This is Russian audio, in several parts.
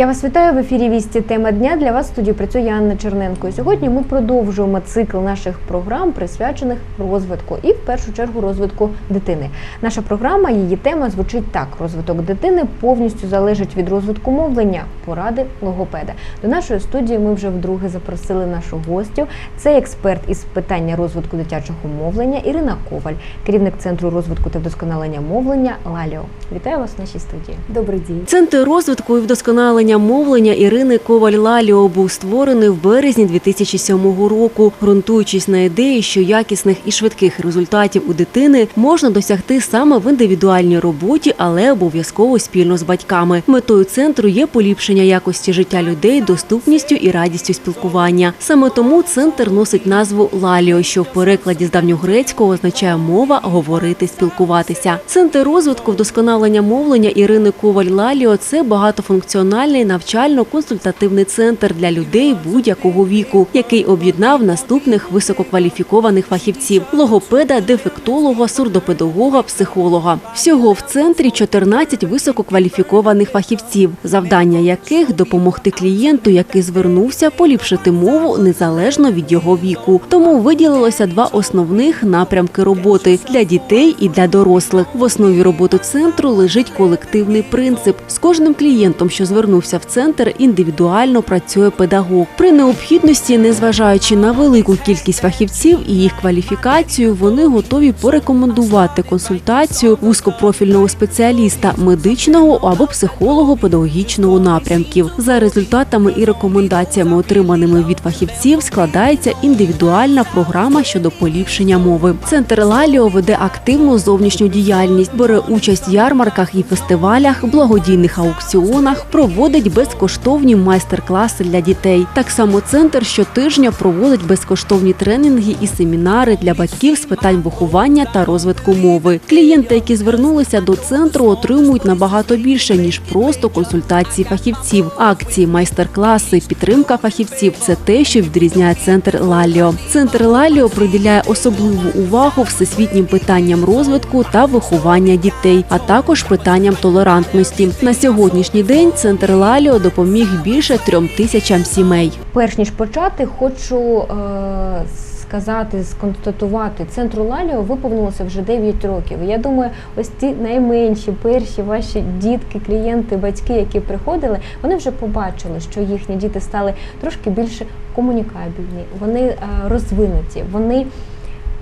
Я вас вітаю в ефірі Вісті. Тема дня для вас в студії працює Анна Черненко. І сьогодні ми продовжуємо цикл наших програм, присвячених розвитку і в першу чергу розвитку дитини. Наша програма, її тема звучить так: розвиток дитини повністю залежить від розвитку мовлення, поради логопеда. До нашої студії ми вже вдруге запросили нашу гостю. Це експерт із питання розвитку дитячого мовлення Ірина Коваль, керівник центру розвитку та вдосконалення мовлення Лаліо. Вітаю вас в нашій студії. Добрий день. Центр розвитку і вдосконалення мовлення Ірини Коваль Лаліо був створений в березні 2007 року, ґрунтуючись на ідеї, що якісних і швидких результатів у дитини можна досягти саме в індивідуальній роботі, але обов'язково спільно з батьками. Метою центру є поліпшення якості життя людей, доступністю і радістю спілкування. Саме тому центр носить назву Лаліо, що в перекладі з давньогрецького означає мова, говорити, спілкуватися. Центр розвитку вдосконалення мовлення Ірини Коваль Лаліо це багатофункціональний навчально-консультативний центр для людей будь-якого віку, який об'єднав наступних висококваліфікованих фахівців: логопеда, дефектолога, сурдопедагога, психолога. Всього в центрі 14 висококваліфікованих фахівців, завдання яких допомогти клієнту, який звернувся, поліпшити мову незалежно від його віку. Тому виділилося два основних напрямки роботи для дітей і для дорослих. В основі роботи центру лежить колективний принцип. З кожним клієнтом, що звернувся в центр, індивідуально працює педагог. При необхідності, незважаючи на велику кількість фахівців і їх кваліфікацію, вони готові порекомендувати консультацію вузькопрофільного спеціаліста медичного або психолого-педагогічного напрямків. За результатами і рекомендаціями, отриманими від фахівців, складається індивідуальна програма щодо поліпшення мови. Центр Лаліо веде активну зовнішню діяльність, бере участь в ярмарках і фестивалях, благодійних аукціонах, проводить безкоштовні майстер-класи для дітей. Так само центр щотижня проводить безкоштовні тренінги і семінари для батьків з питань виховання та розвитку мови. Клієнти, які звернулися до центру, отримують набагато більше ніж просто консультації фахівців. Акції, майстер-класи, підтримка фахівців це те, що відрізняє центр Лаліо. Центр Лаліо приділяє особливу увагу всесвітнім питанням розвитку та виховання дітей, а також питанням толерантності. На сьогоднішній день центр Лаліо допоміг більше трьом тисячам сімей. Перш ніж почати, хочу е, сказати, сконстатувати, центру Лаліо виповнилося вже 9 років. Я думаю, ось ті найменші, перші ваші дітки, клієнти, батьки, які приходили, вони вже побачили, що їхні діти стали трошки більше комунікабельні, вони е, розвинуті, вони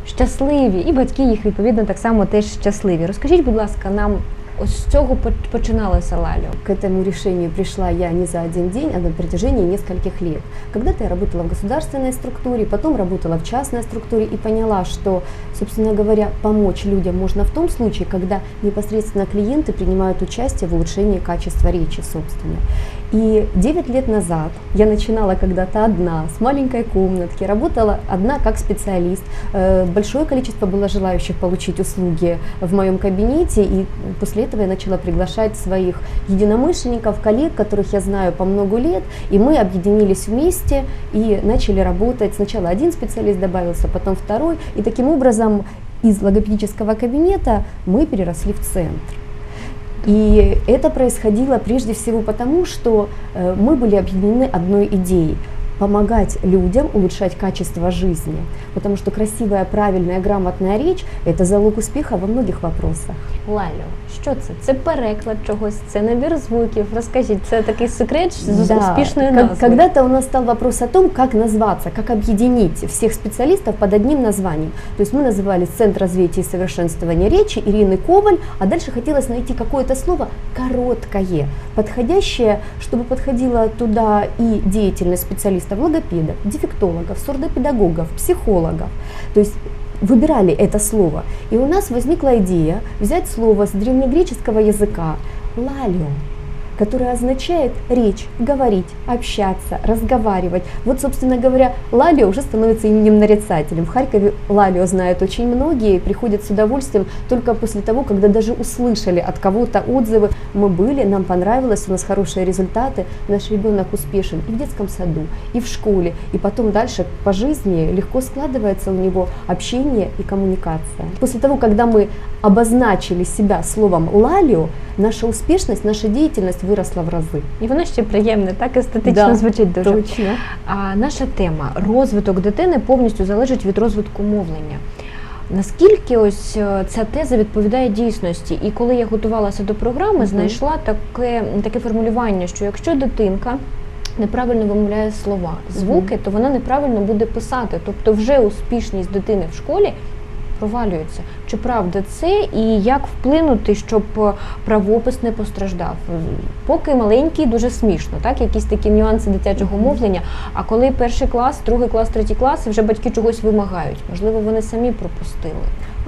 щасливі, і батьки їх відповідно так само теж щасливі. Розкажіть, будь ласка, нам ось з цього по- починалося Лаліо. К этому решению пришла я не за один день, а на протяжении нескольких лет. Когда-то я работала в государственной структуре, потом работала в частной структуре и поняла, что, собственно говоря, помочь людям можно в том случае, когда непосредственно клиенты принимают участие в улучшении качества речи собственной. И 9 лет назад я начинала когда-то одна, с маленькой комнатки, работала одна как специалист. Э, Большое количество было желающих получить услуги в моем кабинете, и после этого я начала приглашать своих единомышленников, коллег, которых я знаю по много лет, и мы объединились вместе и начали работать. Сначала один специалист добавился, потом второй, и таким образом из логопедического кабинета мы переросли в центр. И это происходило прежде всего потому, что э, мы были объединены одной идеей помогать людям улучшать качество жизни. Потому что красивая, правильная, грамотная речь – это залог успеха во многих вопросах. Лаліо, що це? Це переклад чогось, це набір звуків. Розкажіть, це такий секрет з Да, успішною как- назвою. Когда-то у нас стал вопрос о том, как назваться, как объединить всех специалистов под одним названием. То есть мы назывались Центр развития и совершенствования речи Ирины Коваль, а дальше хотелось найти какое-то слово короткое, подходящее, чтобы подходила туда и деятельность специалистов, логопедов, дефектологов, сурдопедагогов, психологов. То есть выбирали это слово. И у нас возникла идея взять слово с древнегреческого языка «лалио», которое означает речь, говорить, общаться, разговаривать. Вот, собственно говоря, Лалио уже становится именем нарицателем. В Харькове Лалио знают очень многие, приходят с удовольствием только после того, когда даже услышали от кого-то отзывы. Мы были, нам понравилось, у нас хорошие результаты, наш ребенок успешен и в детском саду, и в школе, и потом дальше по жизни легко складывается у него общение и коммуникация. После того, когда мы обозначили себя словом «лалио», наша успешность, наша деятельность выросла в разы. І воно ще приємне, так естетично Да, звучить дуже. Точно. А наша тема розвиток дитини повністю залежить від розвитку мовлення. Наскільки ось е, ця теза відповідає дійсності? І коли я готувалася до програми, знайшла таке, таке формулювання, що якщо дитинка неправильно вимовляє слова, звуки, то вона неправильно буде писати. Тобто вже успішність дитини в школі провалюється. Чи правда це і як вплинути, щоб е, правопис не постраждав? Поки маленький, дуже смішно, так якісь такі нюанси дитячого мовлення. А коли перший клас, другий клас, третій клас, вже батьки чогось вимагають. Можливо, вони самі пропустили.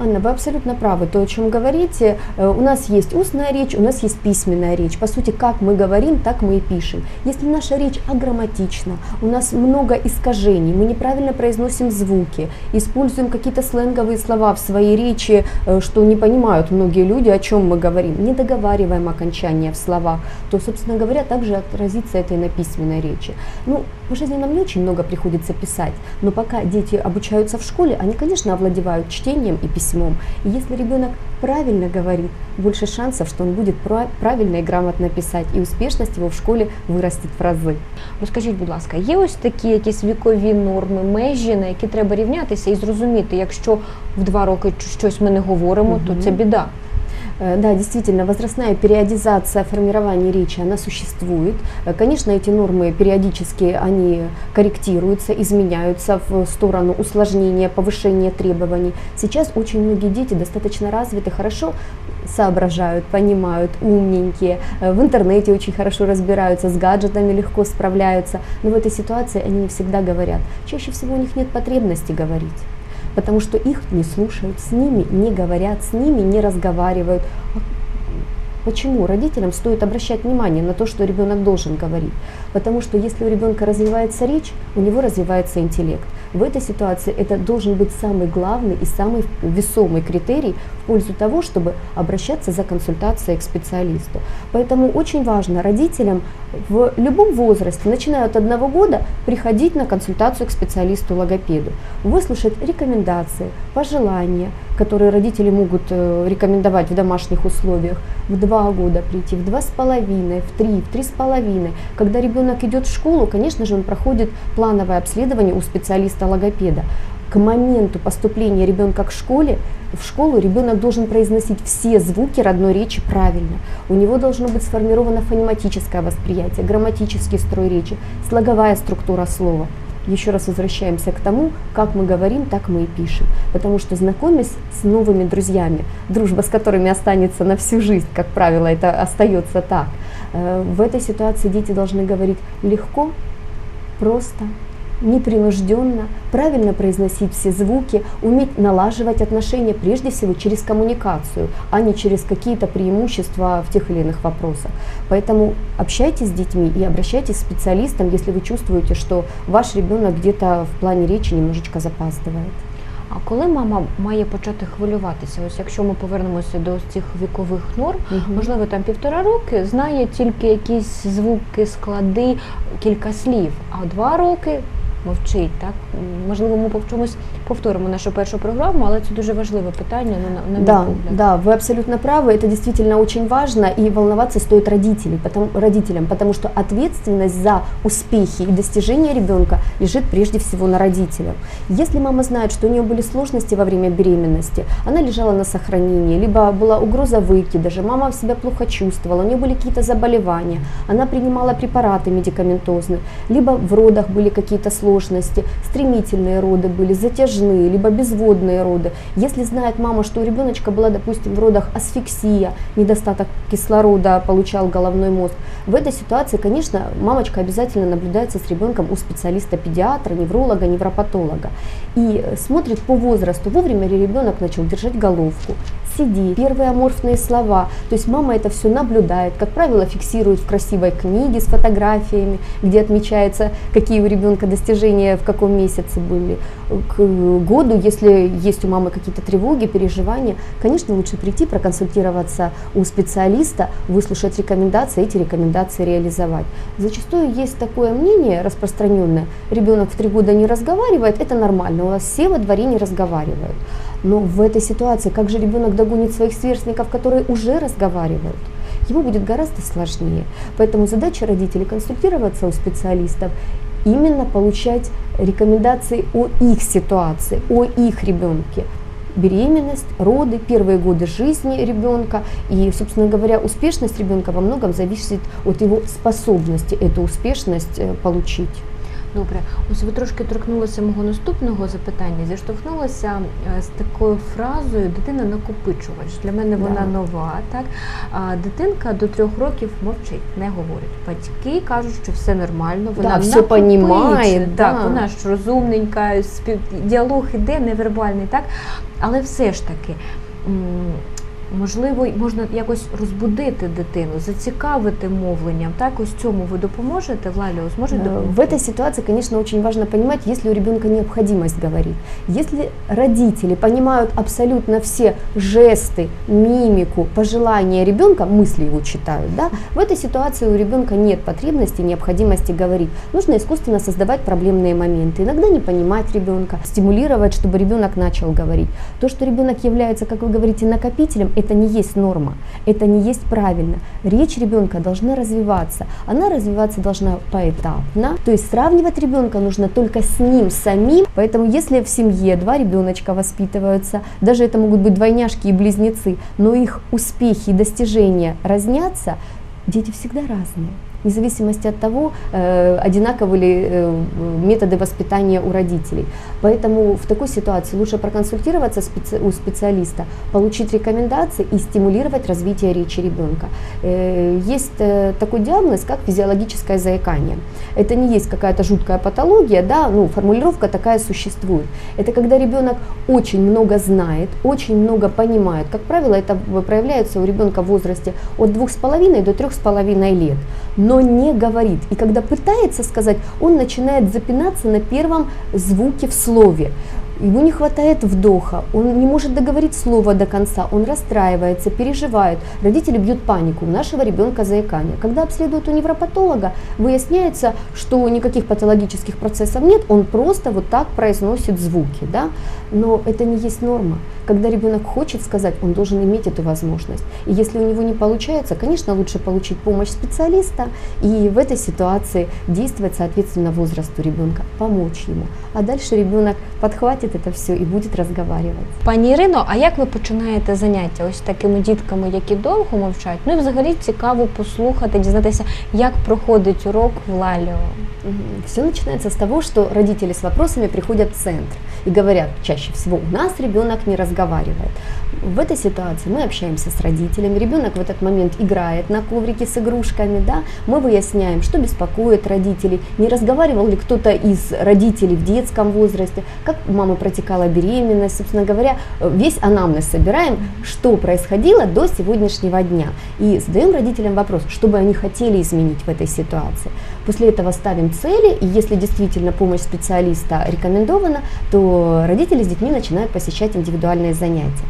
Анна, вы абсолютно правы. То, о чем говорите, э, у нас есть устная речь, у нас есть письменная речь. По сути, как мы говорим, так мы и пишем. Если наша речь аграмматична, у нас много искажений, мы неправильно произносим звуки, используем какие-то сленговые слова в своей речи, э, что не понимают многие люди, о чем мы говорим, не договариваем окончания в словах, то, собственно говоря, также отразится это и на письменной речи. Ну, по жизни нам не очень много приходится писать, но пока дети обучаются в школе, они, конечно, овладевают чтением и письмом. И если ребенок правильно говорит, больше шансов, что он будет пра- правильно и грамотно писать, и успешность его в школе вырастет в разы. Розкажіть, будь ласка, є ось такі якісь вікові норми, межі, на які треба рівнятися і зрозуміти, якщо в два роки щось ми не говоримо, то Мгм. це біда. Э, Да, действительно, возрастная периодизация формирования речи, она существует. Э, Конечно, эти нормы периодически они корректируются, изменяются в сторону усложнения, повышения требований. Сейчас очень многие дети достаточно развиты, хорошо соображают, понимают, умненькие, э, в интернете очень хорошо разбираются, с гаджетами легко справляются, но в этой ситуации они не всегда говорят. Чаще всего у них нет потребности говорить потому что их не слушают, с ними не говорят, с ними не разговаривают. А Почему родителям стоит обращать внимание на то, что ребенок должен говорить? Потому что если у ребенка развивается речь, у него развивается интеллект. В этой ситуации это должен быть самый главный и самый весомый критерий в пользу того, чтобы обращаться за консультацией к специалисту. Поэтому очень важно родителям в любом возрасте, начиная от одного года, приходить на консультацию к специалисту-логопеду, выслушать рекомендации, пожелания, которые родители могут э, рекомендовать в домашних условиях, в два года прийти, в два с половиной, в три, в три с половиной. Когда ребенок идет в школу, конечно же, он проходит плановое обследование у специалиста-логопеда. К моменту поступления ребенка к школе, в школу ребенок должен произносить все звуки родной речи правильно. У него должно быть сформировано фонематическое восприятие, грамматический строй речи, слоговая структура слова. Еще раз возвращаемся к тому, как мы говорим, так мы и пишем. Потому что знакомясь с новыми друзьями, дружба с которыми останется на всю жизнь, как правило, это остается так, э, в этой ситуации дети должны говорить легко, просто, непринужденно, правильно произносить все звуки, уметь налаживать отношения прежде всего через коммуникацию, а не через какие-то преимущества в тех или иных вопросах. Поэтому общайтесь с детьми и обращайтесь к специалистам, если вы чувствуете, что ваш ребенок где-то в плане речи немножечко запаздывает. А коли мама має почати хвилюватися? Ось якщо ми повернемося до цих вікових норм, Мгм. можливо, там півтора роки знає тільки якісь звуки, склади, кілька слів, а два роки мовчить. Так можливо, ми по чомусь повторимо нашу першу програму, але це дуже важливе питання. Ну на, на Да, погляд. да, вы абсолютно правы. Это действительно очень важно, и волноваться стоит родителей, потому, родителям, потому что ответственность за успехи и достижения ребенка лежит прежде всего на родителях. Если мама знает, что у нее были сложности во время беременности, она лежала на сохранении, либо была угроза выкидыша, мама себя плохо чувствовала, у нее были какие-то заболевания, она принимала препараты медикаментозные, либо в родах были какие-то сложности, стремительные роды были, затяжные, либо безводные роды. Если знает мама, что у ребеночка была, допустим, в родах асфиксия, недостаток кислорода получал головной мозг, в этой ситуации, конечно, мамочка обязательно наблюдается с ребенком у специалиста-педиатра, невролога, невропатолога и смотрит по возрасту, вовремя ли ребенок начал держать головку, сидеть, первые аморфные слова. То есть мама это все наблюдает, как правило, фиксирует в красивой книге с фотографиями, где отмечается, какие у ребенка достижения в каком месяце были. К году, если есть у мамы какие-то тревоги, переживания, конечно, лучше прийти, проконсультироваться у специалиста, выслушать рекомендации, эти рекомендации реализовать. Зачастую есть такое мнение распространенное, ребенок в три года не разговаривает, это нормально, у нас все во дворе не разговаривают. Но в этой ситуации, как же ребенок догонит своих сверстников, которые уже разговаривают? его будет гораздо сложнее. Поэтому задача родителей консультироваться у специалистов, именно получать рекомендации о их ситуации, о их ребенке. Беременность, роды, первые годы жизни ребенка. И, собственно говоря, успешность ребенка во многом зависит от его способности эту успешность э, получить. Добре, ось ви трошки торкнулися мого наступного запитання. Зіштовхнулася е, з такою фразою дитина накопичувач. Для мене вона Да. нова. Так а дитинка до трьох років мовчить, не говорить. Батьки кажуть, що все нормально. Вона Да, все понімає, Так, да. вона ж розумненька, спів... діалог іде невербальний, так але все ж таки. Можливо, можна якось розбудити дитину, зацікавити мовленням. Так, ось цьому ви допоможете, Влаліо, зможете Э, допомогти? В этой ситуации, конечно, очень важно понимать, есть ли у ребенка необходимость говорить. Если родители понимают абсолютно все жесты, мимику, пожелания ребенка, мысли его читают, да, в этой ситуации у ребенка нет потребности, необходимости говорить. Нужно искусственно создавать проблемные моменты. Иногда не понимать ребенка, стимулировать, чтобы ребенок начал говорить. То, что ребенок является, как вы говорите, накопителем, это не есть норма, это не есть правильно. Речь ребенка должна развиваться. Она развиваться должна поэтапно. То есть сравнивать ребенка нужно только с ним самим. Поэтому если в семье два ребеночка воспитываются, даже это могут быть двойняшки и близнецы, но их успехи и достижения разнятся, дети всегда разные. Вне зависимости от того, э, одинаковы ли э, методы воспитания у родителей. Поэтому в такой ситуации лучше проконсультироваться у специалиста, получить рекомендации и стимулировать развитие речи ребенка. Э, Есть такой диагноз, как физиологическое заикание. Это не есть какая-то жуткая патология, да, ну, формулировка такая существует. Это когда ребенок очень много знает, очень много понимает. Как правило, это проявляется у ребенка в возрасте от 2,5 до 3,5 лет, но не говорит. И когда пытается сказать, он начинает запинаться на первом звуке в слове. Ему не хватает вдоха, он не может договорить слово до конца, он расстраивается, переживает. Родители бьют панику, у нашего ребенка заикание. Когда обследуют у невропатолога, выясняется, что никаких патологических процессов нет, он просто вот так произносит звуки. Да? Но это не есть норма. Когда ребенок хочет сказать, он должен иметь эту возможность. И если у него не получается, конечно, лучше получить помощь специалиста и в этой ситуации действовать соответственно возрасту ребенка, помочь ему. А дальше ребенок подхватит это все и будет разговаривать. Пані Ірино, а як ви починаєте заняття ось такими дітками, які довго мовчать? Ну і взагалі цікаво послухати, дізнатися, як проходить урок в Лаліо. Все начинается с того, что родители с вопросами приходят в центр и говорят чаще всего, у нас ребенок не разговаривает. В этой ситуации мы общаемся с родителями, ребенок в этот момент играет на коврике с игрушками, да, мы выясняем, что беспокоит родителей, не разговаривал ли кто-то из родителей в детском возрасте, как у мамы протекала беременность, собственно говоря, весь анамнез собираем, что происходило до сегодняшнего дня. И задаем родителям вопрос, что бы они хотели изменить в этой ситуации. После этого ставим цели, и если действительно помощь специалиста рекомендована, то родители с детьми начинают посещать индивидуальные занятия.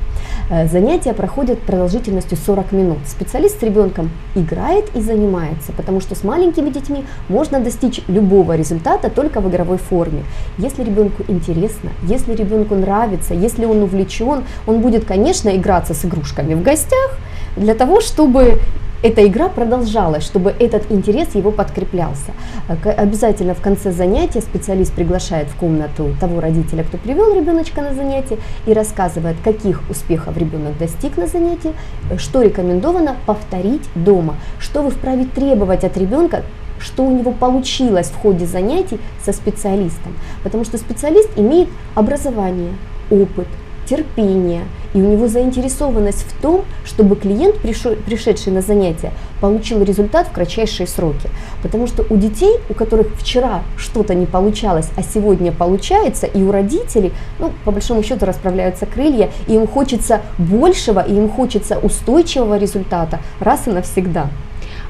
Э, Занятия проходят продолжительностью 40 минут. Специалист с ребенком играет и занимается, потому что с маленькими детьми можно достичь любого результата только в игровой форме. Если ребенку интересно, если ребенку нравится, если он увлечен, он будет, конечно, играться с игрушками в гостях для того, чтобы эта игра продолжалась, чтобы этот интерес его подкреплялся. К- Обязательно в конце занятия специалист приглашает в комнату того родителя, кто привел ребеночка на занятие, и рассказывает, каких успехов ребенок достиг на занятии, э, что рекомендовано повторить дома, что вы вправе требовать от ребенка, что у него получилось в ходе занятий со специалистом. Потому что специалист имеет образование, опыт, терпение, и у него заинтересованность в том, чтобы клиент, пришедший на занятие, получил результат в кратчайшие сроки. Потому что у детей, у которых вчера что-то не получалось, а сегодня получается, и у родителей, ну, по большому счету расправляются крылья, и им хочется большего, и им хочется устойчивого результата раз и навсегда.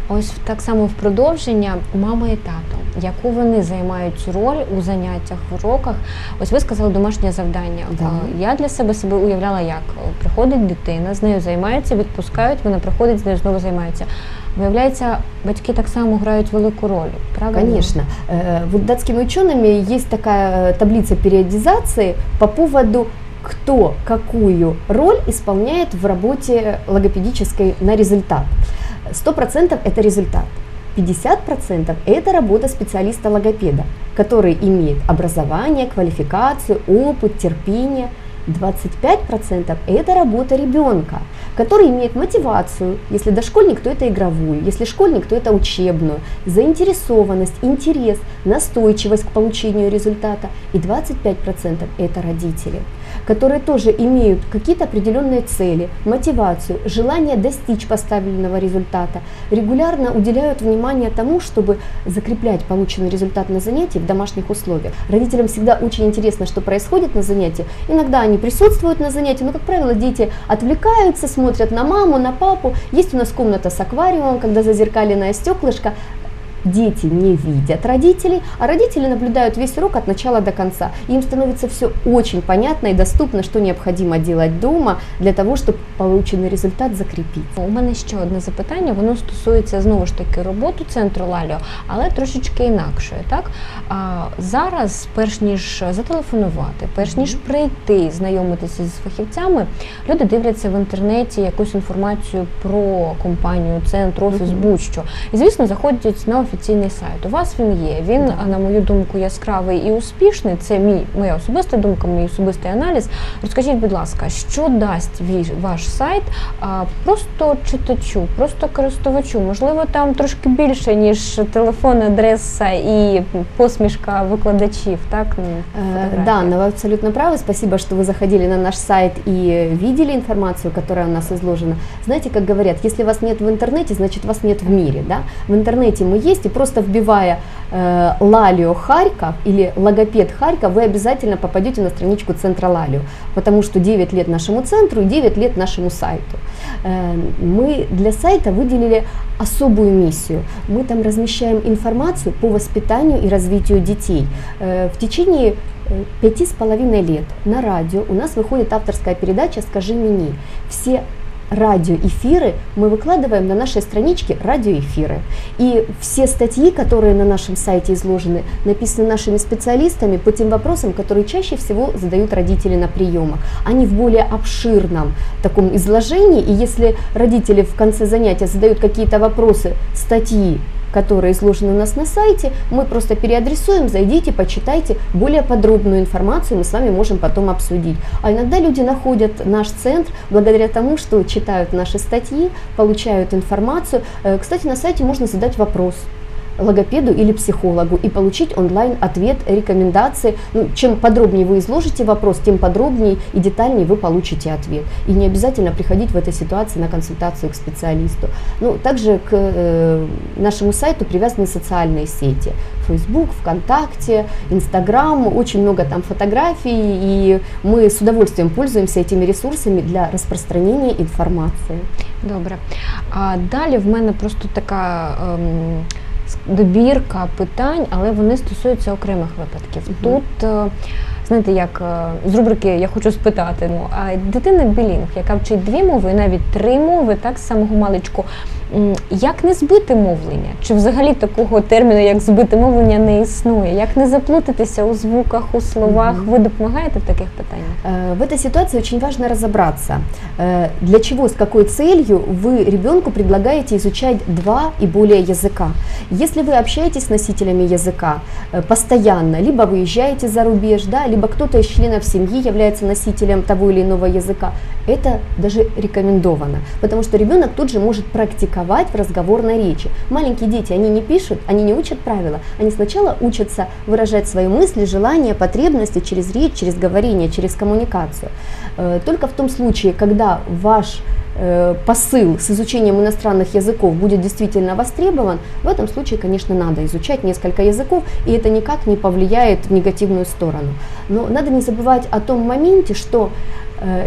Ось так само в продовження мама і тато, яку вони займають роль у заняттях, в уроках. Ось ви сказали домашнє завдання. Да. Е, Я для себе себе уявляла, як приходить дитина, з нею займаються, відпускають, вона приходить, з нею знову займається. Виявляється, батьки так само грають велику роль. Правильно? Конечно. Э, Вот датскими учеными есть такая э, таблица периодизации по поводу кто какую роль исполняет в работе логопедической на результат. 100% это результат. 50% это работа специалиста-логопеда, который имеет образование, квалификацию, опыт, терпение. 25% это работа ребенка, который имеет мотивацию, если дошкольник, то это игровую, если школьник, то это учебную, заинтересованность, интерес, настойчивость к получению результата. И 25% это родители которые тоже имеют какие-то определенные цели, мотивацию, желание достичь поставленного результата, регулярно уделяют внимание тому, чтобы закреплять полученный результат на занятии в домашних условиях. Родителям всегда очень интересно, что происходит на занятии. Иногда они присутствуют на занятии, но, как правило, дети отвлекаются, смотрят на маму, на папу. Есть у нас комната с аквариумом, когда зазеркаленное стеклышко дети не видят родителей, а родители наблюдают весь урок от начала до конца. И им становится все очень понятно и доступно, что необходимо делать дома для того, щоб получений результат закріпити. У мене ще одне запитання. Воно стосується знову ж таки роботи центру Лаліо, але трошечки інакшої. Так а зараз, перш ніж зателефонувати, перш ніж прийти, знайомитися зі фахівцями, люди дивляться в інтернеті якусь інформацію про компанію, центр, офіс, Мгм. будь-що. І звісно, заходять на офіційний сайт. У вас він є. Він, Да. а, на мою думку, яскравий і успішний. Це мій моя особиста думка, мій особистий аналіз. Розкажіть, будь ласка, що дасть ві- ваш сайт а, просто читачу, просто користувачу? Можливо, там трошки більше, ніж телефон, адреса і посмішка викладачів, так? ну, Э, фотографії. Да, но вы абсолютно правы. Спасибо, что вы заходили на наш сайт и видели информацию, которая у нас изложена. Знаете, как говорят, если вас нет в интернете, значит вас нет в мире. Да? В интернете мы есть, и просто вбивая э, Лалио Харьков или логопед Харьков, вы обязательно попадете на страничку центра Лалио, потому что 9 лет нашему центру и 9 лет нашему сайту. Э, мы для сайта выделили особую миссию. Мы там размещаем информацию по воспитанию и развитию детей. Э, в течение э, пяти с половиной лет на радио у нас выходит авторская передача «Скажи мини». Все радиоэфиры мы выкладываем на нашей страничке радиоэфиры. И все статьи, которые на нашем сайте изложены, написаны нашими специалистами по тем вопросам, которые чаще всего задают родители на приемах. Они в более обширном таком изложении, и если родители в конце занятия задают какие-то вопросы, статьи, которые изложены у нас на сайте, мы просто переадресуем, зайдите, почитайте более подробную информацию, мы с вами можем потом обсудить. А иногда люди находят наш центр благодаря тому, что читают наши статьи, получают информацию. Э, Кстати, на сайте можно задать вопрос логопеду или психологу и получить онлайн ответ, рекомендации. Ну, чем подробнее вы изложите вопрос, тем подробнее и детальнее вы получите ответ. И не обязательно приходить в этой ситуации на консультацию к специалисту. Ну, также к э, нашему сайту привязаны социальные сети. Facebook, ВКонтакте, Инстаграм, очень много там фотографий, и мы с удовольствием пользуемся этими ресурсами для распространения информации. Добре. А далі в мене просто така ем, добірка питань, але вони стосуються окремих випадків. Мгм. Тут, е, знаєте, як е, з рубрики Я хочу спитати, ну, а дитина білінг, яка вчить дві мови, навіть три мови, так з самого маличку. М, Як не збити мовлення? Чи взагалі такого терміну, як збити мовлення, не існує? Як не заплутатися у звуках, у словах? Мгм. Ви допомагаєте в таких питаннях? Э, В этой ситуации очень важно разобраться, э, для чего, с какой целью вы ребенку предлагаете изучать два и более языка. Если вы общаетесь с носителями языка э, постоянно, либо выезжаете за рубеж, да, либо кто-то из членов семьи является носителем того или иного языка, это даже рекомендовано, потому что ребенок тут же может практиковать в разговорной речи. Маленькие дети, они не пишут, они не учат правила, они сначала учатся выражать свои мысли, желания, потребности через речь, через говорение, через коммуникацию. Э, Только в том случае, когда ваш э, посыл с изучением иностранных языков будет действительно востребован, в этом случае, конечно, надо изучать несколько языков, и это никак не повлияет в негативную сторону. Но надо не забывать о том моменте, что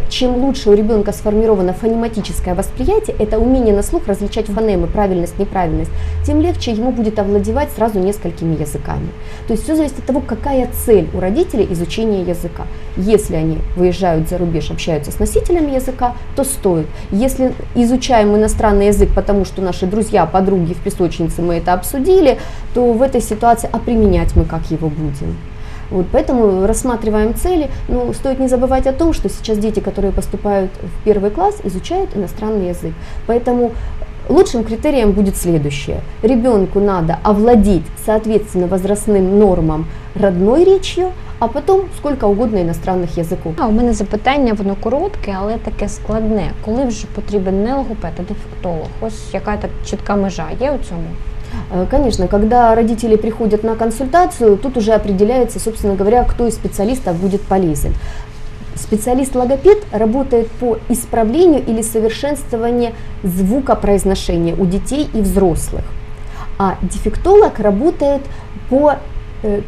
чем лучше у ребенка сформировано фонематическое восприятие, это умение на слух различать фонемы, правильность, неправильность, тем легче ему будет овладевать сразу несколькими языками. То есть все зависит от того, какая цель у родителей изучения языка. Если они выезжают за рубеж, общаются с носителями языка, то стоит. Если изучаем иностранный язык, потому что наши друзья, подруги в песочнице мы это обсудили, то в этой ситуации, а применять мы как его будем? Вот поэтому рассматриваем цели. Но стоит не забывать о том, что сейчас дети, которые поступают в первый класс, изучают иностранный язык. Поэтому Лучшим критерием будет следующее. Ребенку надо овладеть соответственно возрастным нормам родной речью, а потом сколько угодно иностранных языков. А у мене запитання, воно коротке, але таке складне. Коли вже потрібен не логопед, а дефектолог? Ось яка так чітка межа є у цьому? Э, Конечно, когда родители приходят на консультацию, тут уже определяется, собственно говоря, кто из специалистов будет полезен. Специалист-логопед работает по исправлению или совершенствованию звукопроизношения у детей и взрослых. А дефектолог работает по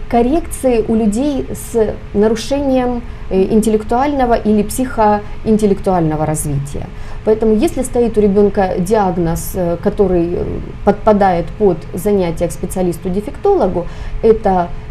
коррекции у людей с нарушением э, интеллектуального или психоинтеллектуального развития. Поэтому если стоит у ребенка диагноз, э, который э, подпадает под занятие к специалисту-дефектологу, это э,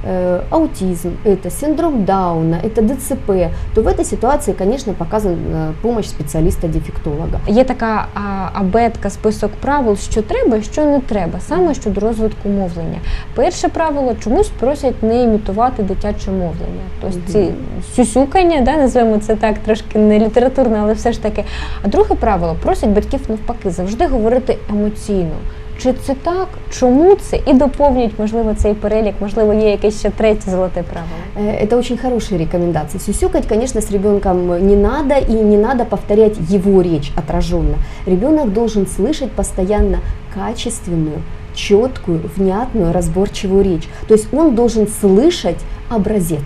аутизм, это синдром Дауна, это ДЦП, то в этой ситуации, конечно, показана э, помощь специалиста-дефектолога. Є така а, абетка, список правил, що треба, і що не треба, саме щодо розвитку мовлення. Перше правило чомусь просять не імітувати дитяче мовлення. Тобто ці сюсюкання, да, називаємо це так, трошки не літературно, але все ж таки. А друге правило просять батьків навпаки завжди говорити емоційно. Чи це так? Чому це? І доповнюють, можливо, цей перелік, можливо, є якесь ще третє золоте правило. Э, Это очень хорошие рекомендации. Сюсюкать, конечно, с ребенком не надо и не надо повторять его речь отраженно. Ребенок должен слышать постоянно качественную, четкую, внятную, разборчивую речь. То есть он должен слышать образец.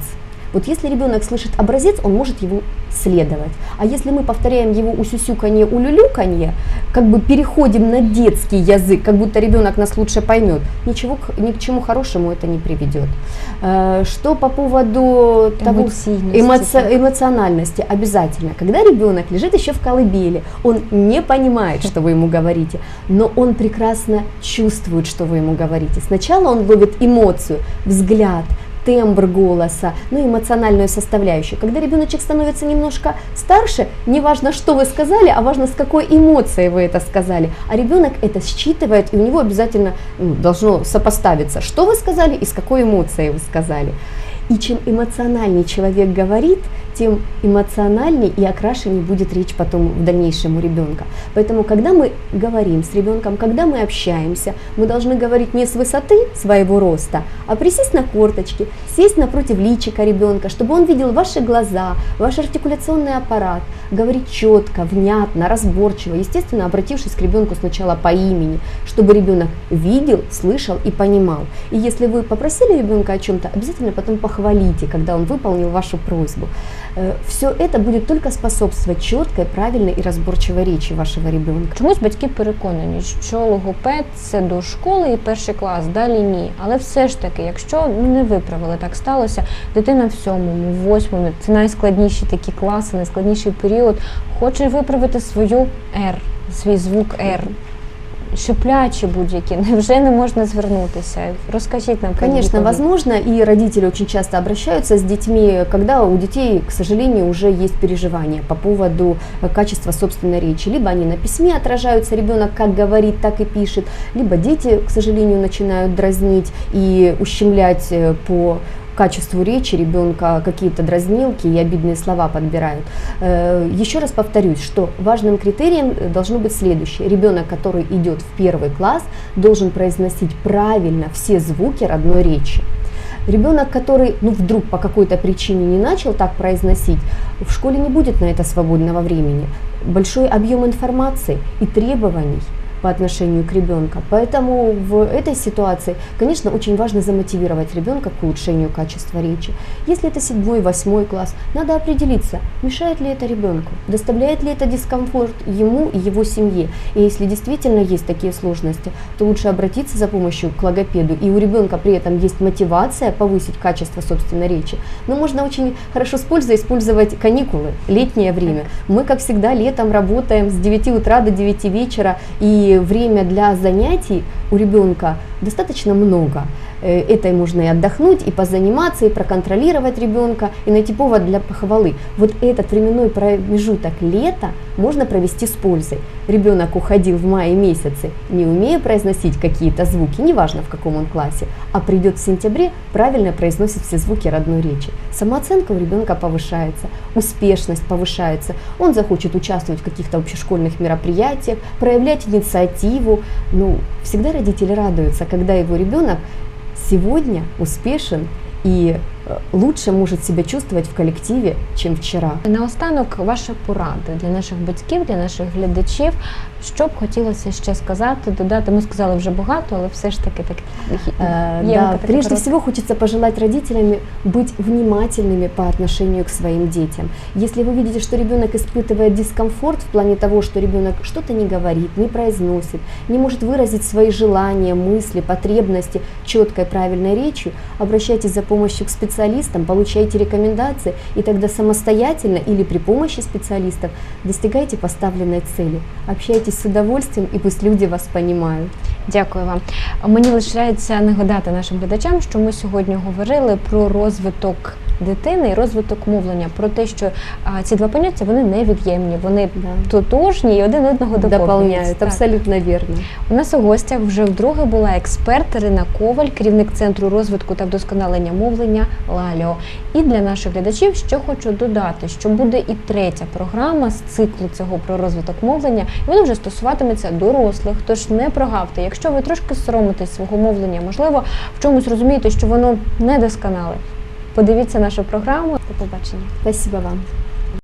Вот если ребенок слышит образец, он может его следовать. А если мы повторяем его усюсюканье, улюлюканье, как бы переходим на детский язык, как будто ребенок нас лучше поймет, ничего, ни к чему хорошему это не приведет. Э, Что по поводу того, Эмоци- эмоциональности обязательно. Когда ребенок лежит еще в колыбели, он не понимает, что вы ему говорите, но он прекрасно чувствует, что вы ему говорите. Сначала он ловит эмоцию, взгляд, тембр голоса, ну эмоциональную составляющую. Когда ребеночек становится немножко старше, не важно, что вы сказали, а важно, с какой эмоцией вы это сказали. А ребенок это считывает, и у него обязательно ну, должно сопоставиться, что вы сказали и с какой эмоцией вы сказали. И чем эмоциональнее человек говорит, тем эмоциональнее и окрашеннее будет речь потом в дальнейшем у ребенка. Поэтому, когда мы говорим с ребенком, когда мы общаемся, мы должны говорить не с высоты своего роста, а присесть на корточки, сесть напротив личика ребенка, чтобы он видел ваши глаза, ваш артикуляционный аппарат, говорить четко, внятно, разборчиво, естественно, обратившись к ребенку сначала по имени, чтобы ребенок видел, слышал и понимал. И если вы попросили ребенка о чем-то, обязательно потом похвалите, когда он выполнил вашу просьбу. Все это будет только способствовать четкой, правильной и разборчивой речи вашего ребенка. Чомусь батьки переконані, що логопед це до школи і перший клас, далі ні. Але все ж таки, якщо ну, не виправили, так сталося, дитина в сьомому, в восьмому, це найскладніші такі класи, найскладніший період, хоче виправити свою R, свій звук R. Шиплячі будь-які, невже не можна звернутися? Розкажіть нам про Конечно, відповідь. возможно, и родители очень часто обращаются с детьми, когда у детей, к сожалению, уже есть переживания по поводу э, качества собственной речи. Либо они на письме отражаются, ребенок как говорит, так и пишет, либо дети, к сожалению, начинают дразнить и ущемлять э, по качеству речи ребенка какие-то дразнилки и обидные слова подбирают. Э, Еще раз повторюсь, что важным критерием должно быть следующее. Ребенок, который идет в первый класс, должен произносить правильно все звуки родной речи. Ребенок, который ну, вдруг по какой-то причине не начал так произносить, в школе не будет на это свободного времени. Большой объем информации и требований по отношению к ребенку. Поэтому в этой ситуации, конечно, очень важно замотивировать ребенка к улучшению качества речи. Если это седьмой, восьмой класс, надо определиться, мешает ли это ребенку, доставляет ли это дискомфорт ему и его семье. И если действительно есть такие сложности, то лучше обратиться за помощью к логопеду. И у ребенка при этом есть мотивация повысить качество собственной речи. Но можно очень хорошо с пользой использовать каникулы, летнее время. Мы, как всегда, летом работаем с 9 утра до 9 вечера, и время для занятий у ребенка достаточно много. Э, этой можно и отдохнуть, и позаниматься, и проконтролировать ребенка, и найти повод для похвалы. Вот этот временной промежуток лета можно провести с пользой. Ребенок уходил в мае месяце, не умея произносить какие-то звуки, неважно в каком он классе, а придет в сентябре, правильно произносит все звуки родной речи. Самооценка у ребенка повышается, успешность повышается, он захочет участвовать в каких-то общешкольных мероприятиях, проявлять инициативу. Ну, всегда родители радуются, когда его ребенок сегодня успешен и э, лучше может себя чувствовать в коллективе, чем вчера. Наостанок ваша порада для наших батьків, для наших глядачів. Що б хотілося ще сказати, додати? Ми сказали вже багато, але все ж таки так Э, да, прежде всего хочется пожелать родителям быть внимательными по отношению к своим детям. Если вы видите, что ребенок испытывает дискомфорт в плане того, что ребенок что-то не говорит, не произносит, не может выразить свои желания, мысли, потребности четкой, правильной речью, обращайтесь за помощью к специалистам, получайте рекомендации, и тогда самостоятельно или при помощи специалистов достигайте поставленной цели. Общайтесь с удовольствием, и пусть люди вас понимают. Дякую вам. Мені лишається нагадати нашим глядачам, що ми сьогодні говорили про розвиток дитини і розвиток мовлення, про те, що а, ці два поняття вони невід'ємні, вони Да. тотожні і один одного доповнюють. Абсолютно верно. У нас у гостях вже вдруге була експерт Ірина Коваль, керівник центру розвитку та вдосконалення мовлення Лаліо. І для наших глядачів ще хочу додати, що буде і третя програма з циклу цього про розвиток мовлення. І вона вже стосуватиметься дорослих. Тож не прогавте, якщо ви трошки соромитесь свого мовлення, можливо, в чомусь розумієте, що воно недосконале. Подивіться нашу програму. До побачення. Спасибо вам.